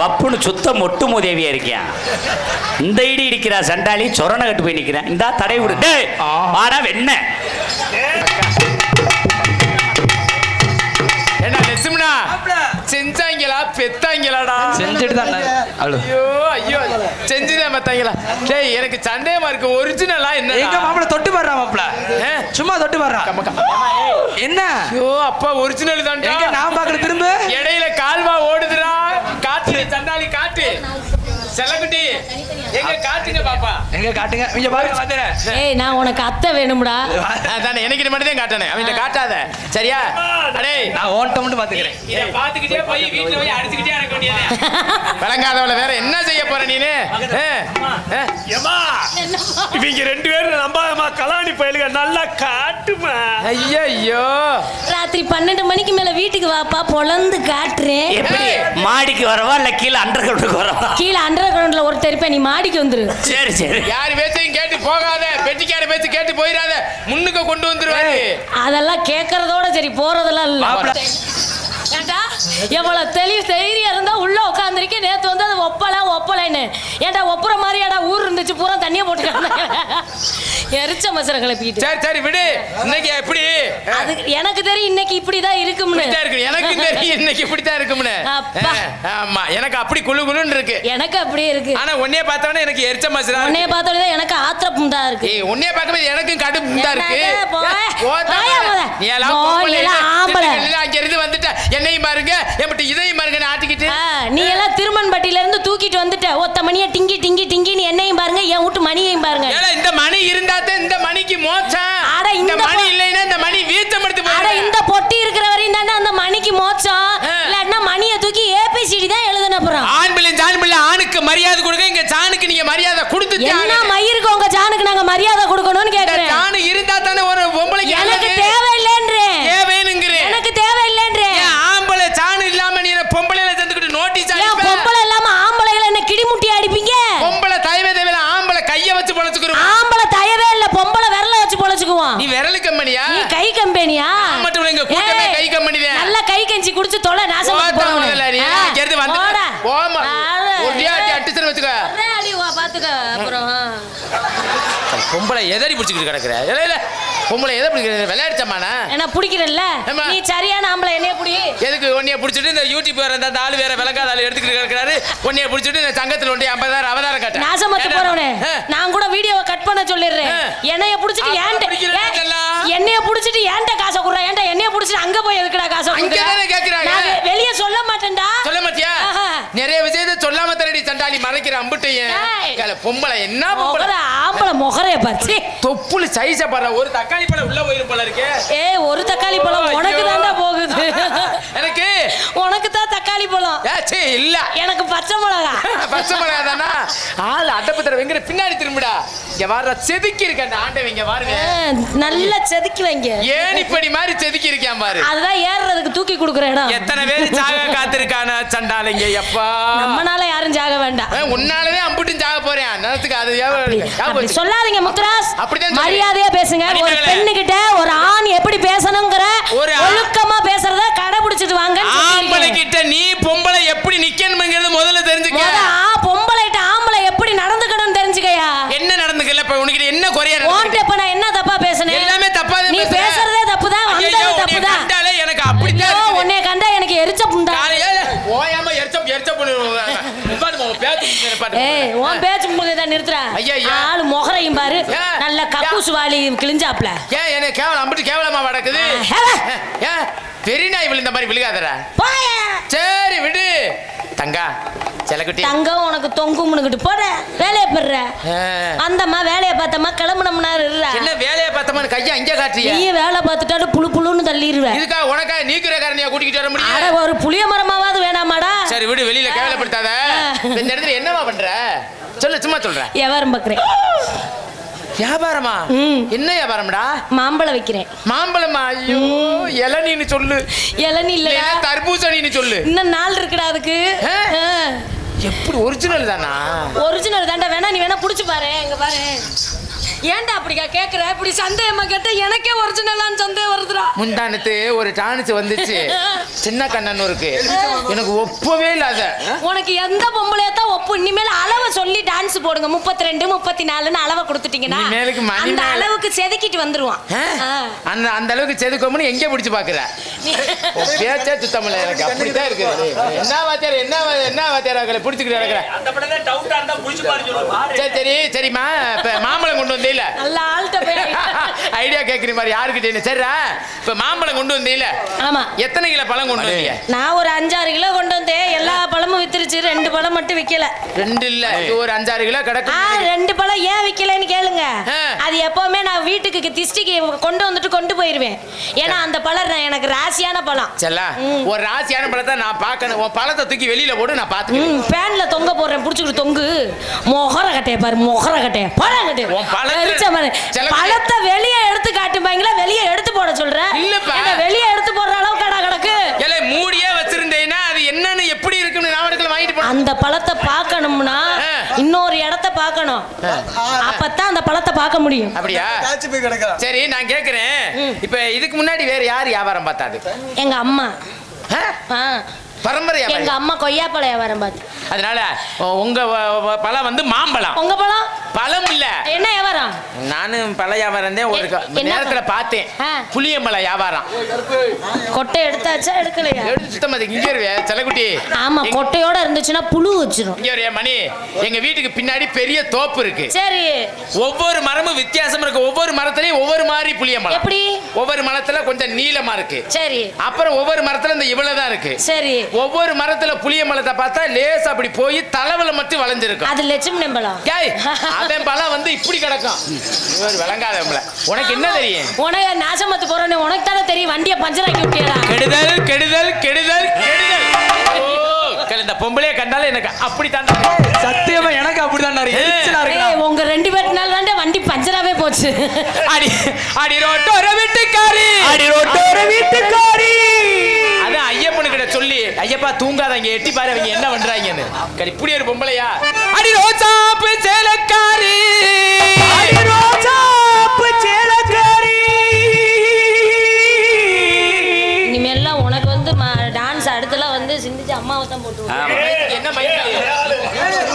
பப்புன்னு சுத்த மொட்டு மோதேவியா இருக்கியா? இந்த இடி இடிக்கிறா சண்டாளி சொரண கட்டு போய் நிக்கிறேன். இந்தா தடை விடு. டேய், வாடா வெண்ண. என்ன லட்சுமணா செஞ்சாங்களா பெத்தாங்களாடா? செஞ்சுட்டு தான் ஐயோ ஐயோ. செஞ்சுதான் பெத்தாங்களா? டேய் எனக்கு சந்தேகமா இருக்கு. ஒரிஜினலா எங்க என்ன மாப்பிள தொட்டு பாடுறா மாப்பிள? சும்மா தொட்டு பாடுறா? என்ன? ஐயோ அப்பா ஒரிஜினல் தான்டா. எங்க நான் பாக்குற திரும்ப. இடையில கால்வா ஓடுதுடா. காட்டு செல்லக்குட்டி எங்க காட்டுங்க பாப்பா. எங்க காட்டுங்க? இங்க பாருங்க வந்துடுறேன் ஏய் நான் உனக்கு அத்தை வேணும்டா. அதானே எனக்கு இது மட்டும் தான் காட்டணும் அவன்கிட்ட காட்டாத. சரியா? அடே. நான் ஓன்ட்ட மட்டும் பாத்துக்கிறேன். இத பாத்துக்கிட்டே போய் வீட்ல போய் அடிச்சுக்கிட்டே இருக்க வேண்டியது விளங்காதவள வேற என்ன செய்ய போற நீனு. ஏமா இவங்க ரெண்டு பேரும் நம்பாதம்மா கலாணி பயலுக நல்லா காட்டுமா ஐயோ ஐயோ ராத்திரி பன்னெண்டு மணிக்கு மேல வீட்டுக்கு வாப்பா பொழந்து காட்டுறேன் எப்படி? மாடிக்கு வரவா இல்ல கீழே அண்டர் கிரவுண்டுக்கு வரவா? கீழே அண்டர் கிரவுண்ட்ல ஒரு தெரிப்ப நீ மாடிக்கு வந்துரு. சரி சரி. யார் பேச்சையும் கேட்டு போகாத. பெட்டிக்கார பேச்சு கேட்டு போயிடாத. முன்னுக்கு கொண்டு வந்துருவாரு. அதெல்லாம் கேட்கறதோட சரி போறதெல்லாம் இல்ல. ஏண்டா? எவ்வளவு தெளிவு தைரியம் இருந்தா உள்ள உட்காந்துருக்கேன் நேத்து வந்து அது ஒப்பல ஒப்பலைன்னு. ஏன்டா ஒப்புற மாதிரியாடா ஊர் இருந்துச்சு பூரா தண்ணியை போட்டுக்கிட்டாங்க எரிச்ச மசர கிளப்பிக்கிட்டு சரி சரி விடு. இன்னைக்கு எப்படி? அது எனக்கு தெரியும் இன்னைக்கு இப்படிதான் இருக்கும்னு. இருக்கு. எனக்கு தெரியும் இன்னைக்கு இப்படித்தான் இருக்கும்னு. ஆமா. எனக்கு அப்படி குளு குளுன்னு இருக்கு. எனக்கு அப்படியே இருக்கு. ஆனா உன்னைய பார்த்தவனே எனக்கு எரிச்ச மசுரா உன்னைய பார்த்தோன்னே தான் எனக்கு ஆத்திரப்பும் தான் இருக்கு. ஏய் உன்னைய பார்க்கும்போது எனக்கும் கடுப்பு தான் இருக்கு என்னையும் பாருங்க. இதையும் பாருங்க ஆட்டிக்கிட்டு. நீ எல்லாம் திருமன்பட்டியில இருந்து தூக்கிட்டு வந்துட்ட. ஒத்த மணியை டிங்கி டிங்கி டிங்கின்னு என்னையும் பாருங்க. என் வீட்டு மணியையும் பாருங்க. ஏல இந்த மணிக்கு மோச்சம் அட, இந்த மணி இல்லைன்னா இந்த மணி வீத்தம் எடுத்து அட போயிடும் இந்த பொட்டி இருக்கிற வரையும் தானே அந்த மணிக்கு மோச்சம் ஆ. இல்லாட்டினா மணியை தூக்கி ஏபிசிடி தான் எழுதுன அப்புறம். ஆண் பிள்ளை ஜான் பிள்ளை ஆணுக்கு மரியாதை கொடுங்க. இங்க ஜானுக்கு நீங்க மரியாதை கொடுத்து என்ன மயிருக்கு உங்க ஜானுக்கு நாங்க மரியாதை கொடுக்கணும்னு கேக்குறேன் ஜானு இருந்தா தானே ஒரு பொம்பளைக்கு எனக்கு நல்லது. தேவையில்லைன்றேன் தேவைனுங்கிறேன் எனக்கு தேவையில்லைன்றேன் ஏன் ஆம்பளை ஜானு இல்லாம நீ பொம்பளையில சேர்ந்துக்கிட்டு நோட்டீஸ் ஏன் அடிப்ப பொம்பளை இல்லாம ஆம்பளைகளை என்ன கிடிமுட்டி அடிப்பீங்க பொம்பளை தயவே தேவையில்ல ஆம்பளை கைய வச்சு பொழைச்சுக்கிறோம் ஆம்பளை தயவே இல்ல பொம்பளை விரல வச்சு பொழைச்சுக்குவோம் நீ விரலு கம்பெனியா நீ கை கம்பெனியா நான் மட்டும் இல்ல, இங்க கூட்டமே ஏய், கை company தான். நல்லா கை கஞ்சி குடிச்சு தொலை நாசம் பண்ணி போத்தா போறவனே. முதல்ல நீ ஆ, இங்க இருந்து வந்து போடா. போமா ஆளு. ஒரே அடி அடிச்சுன்னு வச்சுக்க ஒரே அடி வா, பாத்துக்க அப்புறம் பொம்பளை எதடி பிடிச்சிக்கிட்டு கிடக்குற? இல்ல இல்ல பொம்பளை எதை பிடிக்கிற? விளையாடிச்சம்மாண்ணா? என்ன பிடிக்கிறல்ல? ஏம்மா? நீ சரியான ஆம்பளை என்னைய புடி. எதுக்கு உன்னைய பிடிச்சிட்டு இந்த யூடியூப் வேற அந்த ஆளு வேற விளக்காத ஆளு எடுத்துக்கிட்டு கிடக்குறாரு? உன்னைய பிடிச்சிட்டு இந்த சங்கத்துல ஒண்டி ஐம்பதாயிரம் அவதாரம் கட்ட நாசமத்து போறவனே. நான் கூட வீடியோவை கட் பண்ண சொல்லிடுறேன். என்னைய புடிச்சிட்டு ஏன்ட்ட. என்னைய புடிச்சிட்டு ஏன்ட்ட காசை குடுறா? ஏன்ட்ட என்னைய புடிச்சிட்டு அங்க போய் எதுக்குடா காசை குடுக்குற? தானே கேக்குறாங்க. நான் வெ- வெளிய சொல்ல மாட்டேன்டா சொல்ல மாட்டியா ஆஹா. நிறைய விஷயத்தை சொல்லாம சண்டாளி மறைக்கிற அம்புட்டையன் பொம்பளை என்ன பொம்பளை? ஆம்பளை முகரைய பாத்து தொப்புளு சைஸ பாரு ஒரு தக்காளி பழம் உள்ள போயிரும் போல இருக்கு. ஏய் ஒரு தக்காளி பழம். உனக்கு தான்டா போகுது. எனக்கு? உனக்கு தான் தக்காளி பழம் ஏச்சே இல்ல. எனக்கு பச்சை மிளகா. பச்சை மிளகா தானா ஆள் அட்டப்பத்திர வெங்கட பின்னாடி திரும்பிடா. இங்க வர்ற செதுக்கி இருக்க அந்த ஆண்டவன் இங்க பாருங்க நல்லா செதுக்கி வைங்க. ஏணிப்படி மாதிரி செதுக்கி இருக்கான் பாரு. அதுதான் ஏறுறதுக்கு தூக்கி கொடுக்குற இடம். எத்தனை பேர் சாக காத்திருக்கான சண்டாளைங்க எப்பா? நம்மனால யாரும் ஜாக வேண்டாம். உன்னாலவே அம்புட்டும் சாக போறேன். நேரத்துக்கு அது. சொல்லாதீங்க முத்துராஸ். அப்படிதான். மரியாதையா பேசுங்க. ஒரு மணிமேகலை. பெண்ணு கிட்ட ஒரு ஆண் எப்படி பேசணுங்கிற ஒழுக்கமா பேசுறத கடைபிடிச்சிட்டு வாங்க கிட்ட நீ பொம்பளை எப்படி நிக்கணுங்கிறது முதல்ல தெரிஞ்சுக்க. பொம்பளைட்ட ஆம்பளை எப்படி நடந்துக்கணும்னு தெரிஞ்சுக்கயா? என்ன நடந்துக்கல? இப்ப உனக்கு என்ன குறைய உன்கிட்ட இப்ப நான் என்ன தப்பா பேசுனேன்? எல்லாமே தப்பா தான் நீ பேசுற. பேசுறதே தப்புதான் ஐயையோ, வந்தது உன்னைய தப்புதான் கண்டாலே எனக்கு அப்படித்தான் ஐயோ, இருக்குது. உன்னைய கண்டா எனக்கு எரிச்ச புண்டா? ஓயாம எரிச்ச எரிச்ச உன் பேச்சு நிப்பாட்டுமா. ஏய் உன் நிறுத்துற ஐயையோ. ஆளு முகரையும் பாரு? நல்ல கக்கூசு வாலி கிழிஞ்சாப்ல ஏன் என்ன கேவலம் அம்பிட்டு கேவலமா வடக்குது. ஏன் பெரிய நாய் விழுந்த மாதிரி விழுகாதடா. போய தங்கா செலக்குட்டி தங்கம் உனக்கு தொங்கும்னுக்கிட்டு போட வேலையை பெற. அந்தம்மா வேலையை பார்த்தம்மா கிளம்புனம்னா என்ன வேலையை பார்த்தோம்னு கையை அங்கே காட்டுறிய? நீ வேலை பார்த்துட்டாரு புழு புழுன்னு தள்ளிடுவேன் இதுக்கா உனக்கா நீக்கிற காரணியா கூட்டிக்கிட்டு வர அட முடியும் ஒரு புளிய மரமாவது வேணாமாடா. சரி விடு வெளியில கேவலப்படுத்தாத. இந்த இடத்துல என்னமா பண்ற? சொல்லு சும்மா சொல்றேன் வியாபாரம் பார்க்குறேன் வியாபாரமா. என்ன வியாபாரம்டா? மாம்பழம் வைக்கிறேன். மாம்பழமா? ஐயோ இளநீன்னு சொல்லு. இளநீ இல்லைன்னா தர்பூசணின்னு சொல்லு. இன்னும் நாள் இருக்குடா அதுக்கு? எப்படி ஒரிஜினல் தானா? ஒரிஜினல் தாண்டா வேணா நீ வேணா புடிச்சு பாரு. இங்க பாரு. ஏன்டா அப்படிக்கா கேக்குற? இப்படி சந்தேகமா கேட்ட எனக்கே ஒரிஜினலான்னு சந்தேகம் வருதுடா. முந்தானத்து ஒரு டான்ஸ் வந்துச்சு. சின்ன கண்ணன் இருக்கு எனக்கு ஒப்பவே இல்லாத உனக்கு எந்த பொம்பளையா தான் ஒப்பு? இனிமேல் அளவை சொல்லி டான்ஸ் போடுங்க. முப்பத்தி ரெண்டு முப்பத்தி நாலுன்னு அளவை கொடுத்துட்டீங்கன்னா இனிமேலுக்கு மணி அந்த அளவுக்கு செதுக்கிட்டு வந்துருவான். அந்த அந்த அளவுக்கு செதுக்கோம்னு எங்க பிடிச்சு பாக்குற? பேச்சே சுத்தமில்ல எனக்கு. அப்படித்தான் இருக்குது. என்ன வாத்தியார் என்ன என்ன வாத்தியார் பிடிச்சிக்கிட்டு இருக்கிற சரி சரி சரிம்மா. இப்ப மாம்பழம் கொண்டு வந்தீல. நல்ல ஆள்கிட்ட போய் ஐடியா கேக்குற மாதிரி யாருக்கிட்ட சரிடா. இப்ப மாம்பழம் கொண்டு வந்தீல. ஆமா. எத்தனை கிலோ பழம் கொண்டு வந்தீங்க? நான் ஒரு அஞ்சாறு கிலோ கொண்டு வந்தேன். எல்லா பழமும் வித்துருச்சு ரெண்டு பழம் மட்டும் விக்கல. ரெண்டு இல்ல இது ஒரு அஞ்சாறு கிலோ ஆ கிடக்கு ரெண்டு பழம் ஏன் விக்கலன்னு கேளுங்க. அது எப்பவுமே நான் வீட்டுக்கு திஷ்டிக்கு கொண்டு வந்துட்டு கொண்டு போயிருவேன். ஏன்னா அந்த பழம் நான் எனக்கு ராசியான பழம். செல்லா. ஒரு ராசியான பழத்தை நான் பார்க்கணும். உன் பழத்தை தூக்கி வெளியில போடு நான் பாத்துக்கிறேன் ம் பேன்ல தொங்க போடுறேன் புடிச்சுக்கிட்டு தொங்கு. மொகர கட்டைய பாரு மொகர கட்டைய. பழம் கட்டு உன் பழத்தை- வெளியே எடுத்து காட்டுப்பாங்களா வெளியே எடுத்து போட சொல்றேன். வெளியே எடுத்து போடுற அளவுக்கு கடை கிடக்கு ஏலே மூடியே வச்சிருந்தேன்னா அது என்னன்னு எப்படி இருக்குன்னு நான் இடத்துல வாங்கிட்டு போனேன் அந்த பழத்தை பார்க்கணும்னா. இன்னொரு இடத்த பார்க்கணும். அப்பதான் அந்த பழத்தை பார்க்க முடியும். அப்படியா? சரி நான் கேக்குறேன். இப்ப இதுக்கு முன்னாடி வேற யார் வியாபாரம் பார்த்தாது? எங்க அம்மா. பரம்பரை எங்க அம்மா கொய்யாப்பழ வியாபாரம் பார்த்து. அதனால உங்க பழம் வந்து மாம்பழம். உங்க பழம்? பழம் இல்ல. என்ன வியாபாரம்? நானும் பழ வியாபாரம் தான் ஒரு நேரத்துல? பார்த்தேன். புளியம்பழ வியாபாரம். கொட்டை எடுத்தாச்சா எடுக்கலையா? எடுத்து சுத்தமா இருக்கு. இங்க இருவே செலக்குட்டி ஆமா கொட்டையோட இருந்துச்சுன்னா புழு வச்சிரும். இங்க ஒரு மணி. எங்க வீட்டுக்கு பின்னாடி பெரிய தோப்பு இருக்கு. சரி. ஒவ்வொரு மரமும் வித்தியாசம் இருக்கு. ஒவ்வொரு மரத்துலயும் ஒவ்வொரு மாதிரி புளியம்பழம் எப்படி? ஒவ்வொரு மரத்துல கொஞ்சம் நீளமா இருக்கு. சரி. அப்புறம் ஒவ்வொரு மரத்துல இந்த இவ்வளவுதான் இருக்கு. சரி. ஒவ்வொரு மரத்துல புளிய மரத்தை பார்த்தா லேஸ் அப்படி போய் தலைவல மட்டும் வளைஞ்சிருக்கும். அது லட்சுமி நம்பலாம் பழம் வந்து இப்படி கிடக்கும். இவர் விளங்காதவங்கள உனக்கு என்ன தெரியும்? உனக்கு நாசமத்து போறோன்னு உனக்கு தானே தெரியும். வண்டியை பஞ்சர் ஆக்கி விட்டியடா. கெடுதல் கெடுதல் கெடுதல் கெடுதல். இந்த பொம்பளைய கண்டாலும் எனக்கு அப்படித்தான் சத்தியமா எனக்கு ஏய். இருக்கு உங்க ரெண்டு பேர்னால தாண்டே வண்டி பஞ்சராவே போச்சு. அடி அடி ரோட்டோர வீட்டுக்காரி. அடி ரோட்டோர வீட்டுக்காரி அது ஐயப்பனு கிட்ட சொல்லி ஐயப்பா தூங்காத இங்க எட்டி பாரு அவங்க என்ன பண்றாங்கன்னு கடி இப்படி ஒரு பொம்பளையா அடி ரோசாப்பு சேலக்காரி அடி ரோசாப்பு சேலக்காரி இனிமேல்லாம் உனக்கு வந்து டான்ஸ் அடுத்தலாம் வந்து சிந்திச்சு அம்மாவை தான் போட்டு. என்ன மைக்கு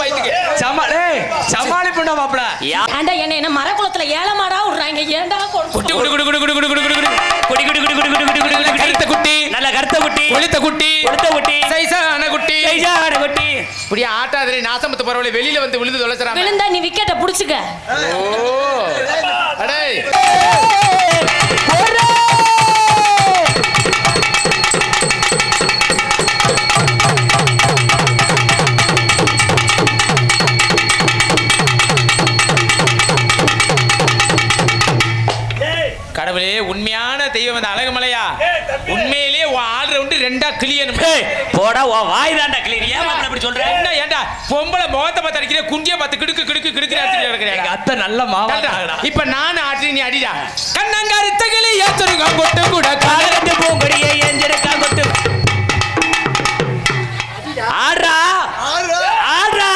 மைக்கு சமா டேய் சமாளி பண்ண மாப்ள யா ஏன்டா என்ன என்ன மரக்குளத்துல ஏலமாடா விடுறாங்க ஏன்டா கொண்டு குட்டி குடு குடு குடு குடு குடு குடு குடு குடு குடி குடி குடி குடி குடி குடி குடி குடி கருத்த குட்டி நல்ல கருத்த குட்டி கொளுத்த குட்டி கொளுத்த குட்டி சைஸான குட்டி. சைஸான குட்டி. இப்படியே ஆட்டாதிரி நாசமத்து பரவாயில்ல வெளியில வந்து விழுந்து தொலைச்சுறாங்க விழுந்தா நீ விக்கெட்டை புடிச்சுக்க. ஓ. ரெண்டா கிளியணும். ஏய், போடா வாய் தாண்டா கிளீன் ஏன் மாப்பிள்ள இப்படி சொல்ற? என்ன ஏண்டா? பொம்பளை முகத்தை பார்த்து அடிக்கிற குண்டிய பார்த்து கிடுக்கு கிடுக்கு கிடுக்கு அடிச்சுட்டு எங்க கிடக்குறேன் அத்தை நல்ல மாவா இப்ப நானு ஆட்டி நீ அடிடா. கண்ணங்காரி தகிலி ஏத்துருங்க கொட்டு கூட காலகட்டு பூங்கொடியை எஞ்சிருக்கா கொட்டு. ஆடுறா. ஆடுறா.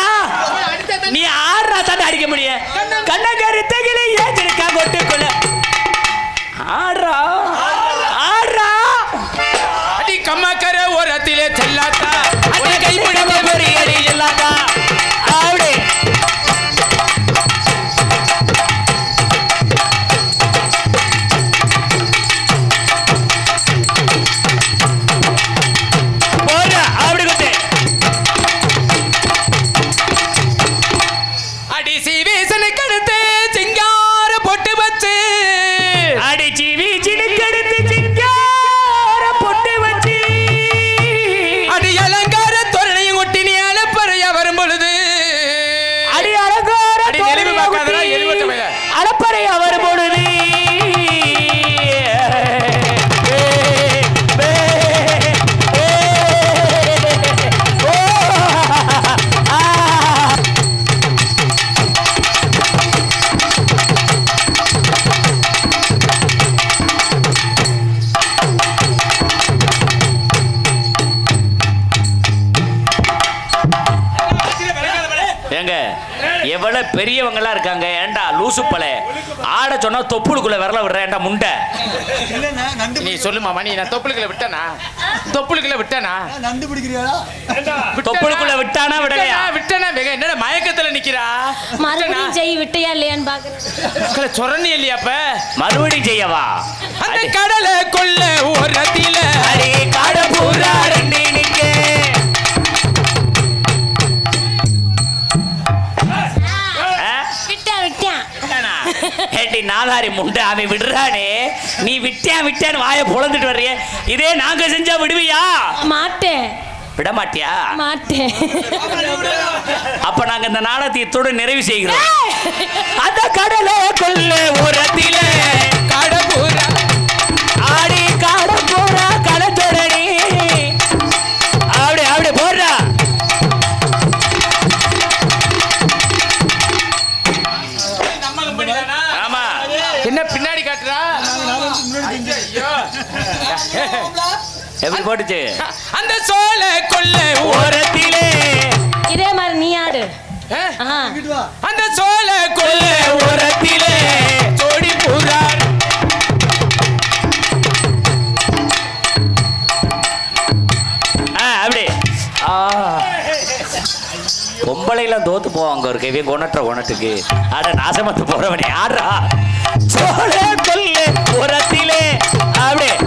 நீ ஆடுறா தானே அடிக்க முடியும். கண்ணங்கரி. தகிலி ஏஞ்சிருக்கா கொட்டுக்குள்ள. ஆடுறா. Canada. இவ்வளவு பெரியவங்கலாம் இருக்காங்க? ஏன்டா லூசு பலே? ஆட சொன்னா தொப்புளுக்குள்ள விரல விடுற ஏன்டா முண்டை நீ சொல்லு மாமா நீ நான் தொப்புளுக்குள்ள விட்டனா? தொப்புளுக்குள்ள விட்டனா? நண்டு பிடிக்கிறியாடா? தொப்புளுக்குள்ள விட்டானா விடலையா? விட்டனா விட்டனா வெக என்னடா மயக்கத்துல நிக்கிறா? மறுபடியும் செய் விட்டையா இல்லையான்னு பாக்குறேன் சொரணி இல்லையாப்ப மறுபடியும் செய்யவா அந்த கடலை கொள்ள ஓரத்தில நாலாரி முண்டை அவன் விடுறானே. நீ விட்டேன் விட்டேன்னு வாயை பொழந்துட்டு வர்றியே. இதே நாங்க செஞ்சா விடுவியா? மாட்டேன். விட மாட்டியா மாட்டேன். அப்ப நாங்க இந்த நாடகத்தை இத்தோடு நிறைவு செய்கிறோம். அந்த கடலை கொல்ல உரத்தில. எப்படி போட்டுச்சு? அந்த சோழ கொள்ள ஓரத்திலே. இதே மாதிரி நீ ஆடு. அந்த சோழ கொள்ள ஓரத்திலே. ஜோடி ஆ அப்படி. பொம்பளைலாம் தோத்து போவாங்க ஒரு கேவி கொணட்டுற கொணட்டுக்கு. அட நாசமத்து போறவனே ஆடுறா. சோழ கொல்ல உரத்திலே அப்படி.